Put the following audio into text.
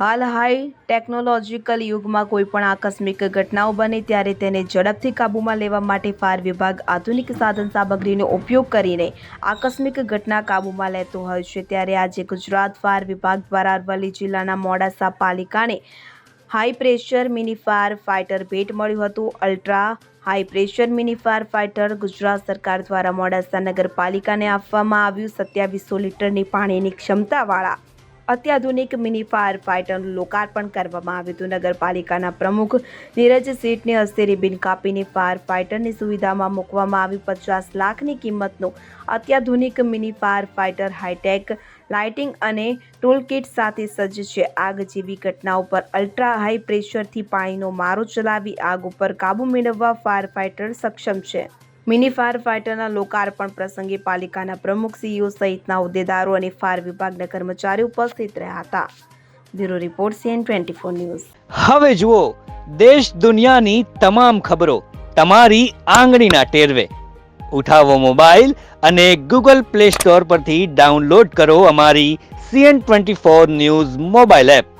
હાલ high technological યુગમાં કોઈ પણ આકસ્મિક ઘટનાઓ બને ત્યારે તેને ઝડપથી કાબૂમાં લેવા માટે ફાયર વિભાગ આધુનિક સાધન સામગ્રીનો ઉપયોગ કરીને આકસ્મિક ઘટના કાબૂમાં લેતો હોય છે. ત્યારે આજે ગુજરાત ફાયર વિભાગ દ્વારા અરવલ્લી જિલ્લાના Modasa પાલિકાને high pressure mini fire fighter ભેટ મળ્યું હતું. Ultra high pressure mini fire fighter Gujarat સરકાર દ્વારા મોડાસા નગરપાલિકાને આપવામાં આવ્યું સત્યાવીસો લીટરની પાણીની ક્ષમતાવાળા અત્યાધુનિક મિની ફાયર ફાઇટરનું લોકાર્પણ કરવામાં આવ્યું હતું. નગરપાલિકાના પ્રમુખ નીરજ શેઠને હસ્તે રિબિન કાપીને ફાયર ફાઇટરની સુવિધામાં મૂકવામાં આવ્યું પચાસ લાખની કિંમતનું અત્યાધુનિક mini fire fighter high tech lighting અને ટૂલ કિટ સાથે સજ્જ છે. આગ જેવી ઘટનાઓ પર અલ્ટ્રા હાઈ પ્રેશરથી પાણીનો મારો ચલાવી આગ ઉપર કાબૂ મેળવવા ફાયર ફાઇટર સક્ષમ છે. મિની ફાયર ફાઇટરના લોકાર્પણ પ્રસંગે પાલિકાના પ્રમુખ સીઈઓ સહિતના હોદ્દેદારો અને ફાયર વિભાગના કર્મચારી ઉપસ્થિત રહ્યા હતા. Bureau report CN twenty four news. હવે જુઓ, દેશ દુનિયાની તમામ ખબરો તમારી આંગળીના ટેરવે. ઉઠાવો મોબાઈલ અને ગૂગલ પ્લે સ્ટોર પરથી ડાઉનલોડ કરો અમારી CN twenty four news mobile app.